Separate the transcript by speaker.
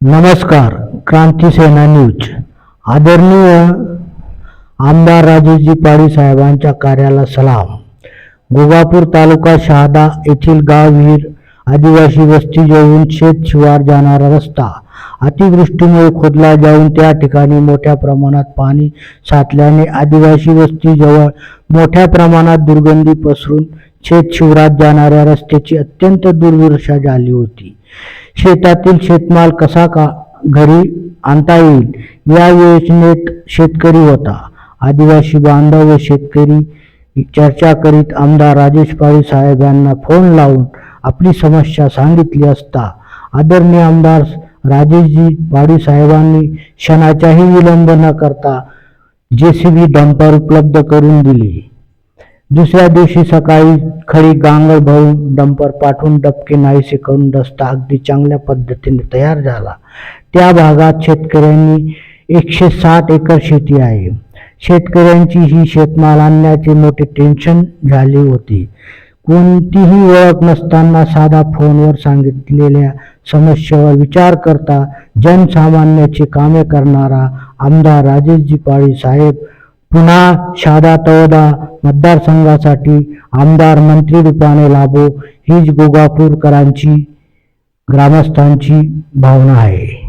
Speaker 1: नमस्कार क्रांती सेना न्यूज. आदरणीय आमदार राजेशजी पाडी साहेबांच्या कार्याला सलाम. गोगापूर तालुका शहादा येथील गाव विहीर आदिवासी वस्ती जवळून शेत शिवार जाणारा रस्ता अतिवृष्टीमुळे खोदला जाऊन त्या ठिकाणी मोठ्या प्रमाणात पाणी साचल्याने आदिवासी वस्ती जवळ मोठ्या प्रमाणात दुर्गंधी पसरून शेत शिवरात जाणाऱ्या रस्त्याची अत्यंत दुर्दशा झाली होती. शेतातील शेतमाल कसा का घरी आणता येईल? या योजनेत शेतकरी होता. आदिवासी बांधव व शेतकरी चर्चा करीत आमदार राजेश पाळी साहेब यांना फोन लावून आपली समस्या सांगितली असता आदरणीय आमदार राजेशजी पाडी साहेबांनी क्षणाचाही विलंब न करता बी डंपर उपलब्ध करून दिली. दुसऱ्या दिवशी सकाळी खडी गांगड भरून डंपर पाठवून डबके नाहीसे करून रस्ता अगदी चांगल्या पद्धतीने तयार झाला. त्या भागात शेतकऱ्यांनी एकशे साठ एकर शेती आहे. शेतकऱ्यांची ही शेतमाल आणण्याचे मोठे टेन्शन झाले होते. कोणतीही ओळख नसताना साधा फोनवर सांगितलेल्या समस्येवर विचार करता जनसामान्याची कामे करणारा आमदार राजेशजी पाळी साहेब पुन्हा शादा तळोदा मतदारसंघासाठी आमदार मंत्री रूपाने लाभो हीच गोगापूरकरांची ग्रामस्थांची भावना आहे.